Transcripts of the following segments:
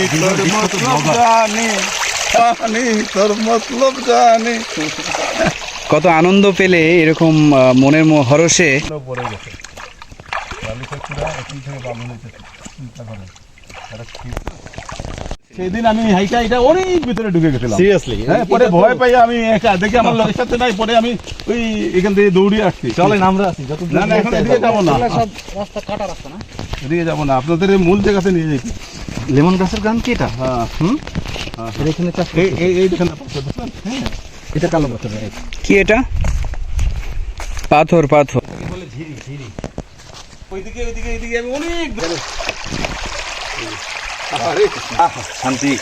তোর মতলব জানি জানি তোর মতলব জানি। কত আনন্দ পেলে এরকম মনের হরসে পড়ে গেছে। সেদিন আমি হাইকা এটা অনেক ভিতরে ঢুকে গেছিলাম। সিরিয়াসলি হ্যাঁ পরে ভয় পাই আমি একা দেখি আমার লোকের সাথে নাই পরে আমি ওই এখান থেকে দৌড়িয়ে আসছি। চলেন আমরা আছি যত না না এখন এদিকে যাব না। এদিকে যাব না আপনাদের মূল জায়গাতে নিয়ে যাই। লেমন গাছের গান কি এটা? হ্যাঁ। হুম? এখানে চাষ এই? হ্যাঁ এটা কালো পাথর কি এটা? পাথর পাথর। ওইদিকে ওইদিকে ওইদিকে আমি অনেক শান্তি।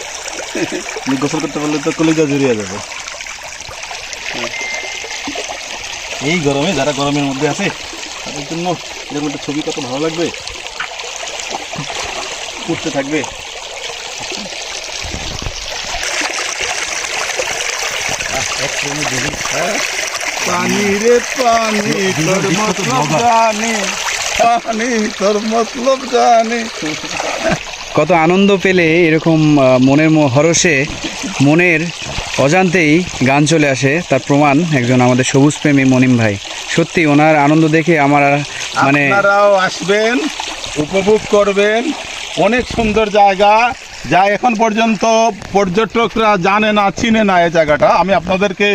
গোসল করতে পারলে তো কলিজা জড়িয়ে যাবে। এই গরমে যারা গরমের মধ্যে আছে তাদের জন্য এরকম একটা ছবি কত ভালো লাগবে? উঠতে থাকবে। পানি রে পানি তোর মতলব জানি পানি তোর মতলব জানি। কত আনন্দ পেলে এরকম মনের হরসে মনের অজান্তেই গান চলে আসে। তার প্রমাণ একজন আমাদের সবুজ প্রেমী মনিম ভাই। সত্যি ওনার আনন্দ দেখে আমার মানে আপনারাও আসবেন উপভোগ করবেন। অনেক সুন্দর জায়গা। যা এখন পর্যন্ত পর্যটকরা জানে না চিনে না এই জায়গাটা। আমি আপনাদেরকে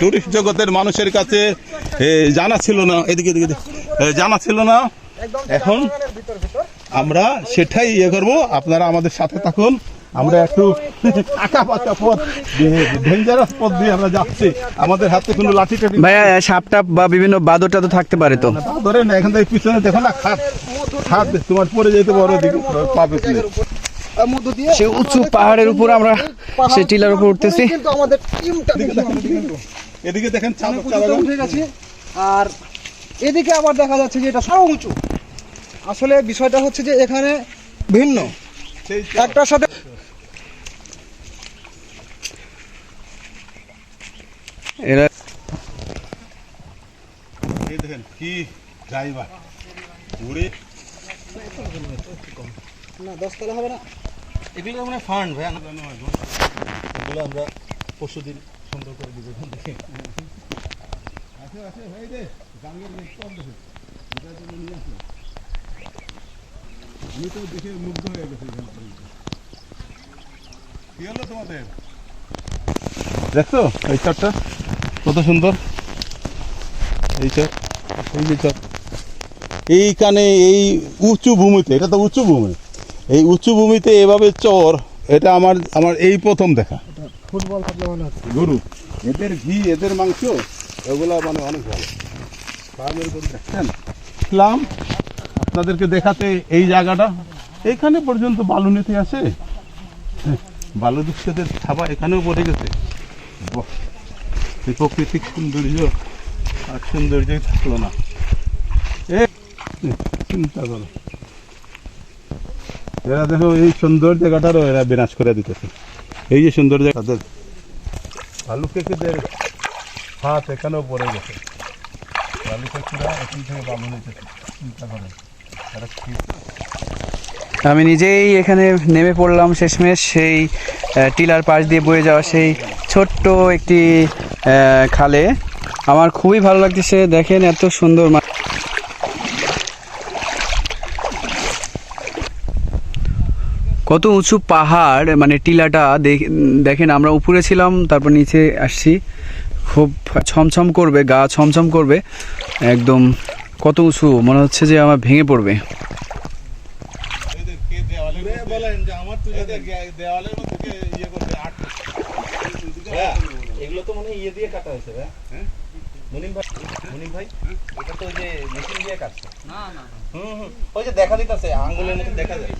টুরিস্ট জগতের মানুষের কাছে জানা ছিল না। এদিকে এদিকে, জানা ছিল না। এখন আমরা সেটাই ইয়ে করব। আপনারা আমাদের সাথে থাকুন। আমরা একটু আঁকা পাকা পথ ডেঞ্জারাস পথ দিয়ে আমরা যাচ্ছি। আমাদের হাতে কোনো লাঠি টাঠি ভাইয়া সাপটাপ বা বিভিন্ন বাদর টাদর থাকতে পারে তো। ধরে না এখান থেকে পিছনে দেখো না খাত খাত তোমার পরে যেতে বড় দিকে পা পিছলে মধ্য দিয়ে সে উঁচু পাহাড়ের উপর আমরা সে টিলার উপর উঠতেছি। আমাদের টিমটা এদিকে দেখেন। উঠে গেছে। আর এদিকে আবার দেখা যাচ্ছে যে এটা আরও উঁচু। আসলে বিষয়টা হচ্ছে যে এখানে ভিন্ন। একটার সাথে এরা এই দেখেন কি ড্রাইভার উড়ে না দশতলা হবে না। এগুলো মানে ফান্ড ভাই এগুলো আমরা পরশু দিন সুন্দর করে দিব এখান থেকে। আছে আছে ভাই গাঙ্গের কম দেখে নিয়ে আসো আমি তো দেখে মুগ্ধ হয়ে গেছি এখান থেকে। কি হলো তোমাদের? দেখছ এই চটটা কত সুন্দর। এই চর এই যে চট এইখানে এই উঁচু ভূমিতে এটা তো উঁচু ভূমি। এই উঁচু ভূমিতে এভাবে চর এটা আমার আমার এই প্রথম দেখা। ফুটবল গরু এদের ঘি এদের মাংস এগুলো মানে অনেক ভালো। ফার্মের গরু দেখছেন? ইসলাম আপনাদেরকে দেখাতে এই জায়গাটা। এখানে পর্যন্ত বালু নিতে আসে। হ্যাঁ, বালু দুষ্কদের ছাপা এখানেও পড়ে গেছে। এই প্রকৃতিক সৌন্দর্য আর সৌন্দর্যই থাকল না। এ, চিন্তা করো। এরা দেখো, এই সুন্দর জায়গাটারও এরা বিনাশ করে দিতেছে। এই যে সুন্দর জায়গা, তাদের হাত এখানেও পড়ে গেছে। এখান থেকে চিন্তা করেন আমি নিজেই এখানে নেমে পড়লাম শেষমেশ, সেই টিলার পাশ দিয়ে বয়ে যাওয়া সেই ছোট্ট একটি খালে। আমার খুবই ভালো লাগতেছে দেখেন এত সুন্দর মা- কত উঁচু পাহাড় মানে টিলাটা দেখ- দেখেন আমরা উপরে ছিলাম তারপর নিচে আসছি। খুব ছমছম করবে গা ছমছম করবে। একদম কত উঁচু মনে হচ্ছে যে আমার ভেঙে পড়বে। দেওয়ালের মধ্যে- বলেন যে আমার এদের গে- দেওয়ালের মধ্যে কে ইয়ে এগুলো তো মনে ইয়ে দিয়ে কাটা হয়েছে ভাই। হ্যাঁ? মুনিম ভাই মুনিম ভাই এটা তো ওই যে মেশিন দিয়ে কাটছে। না না হুম হুম। ওই যে দেখা দিতেছে আঙ্গুলের মতো দেখা যায়।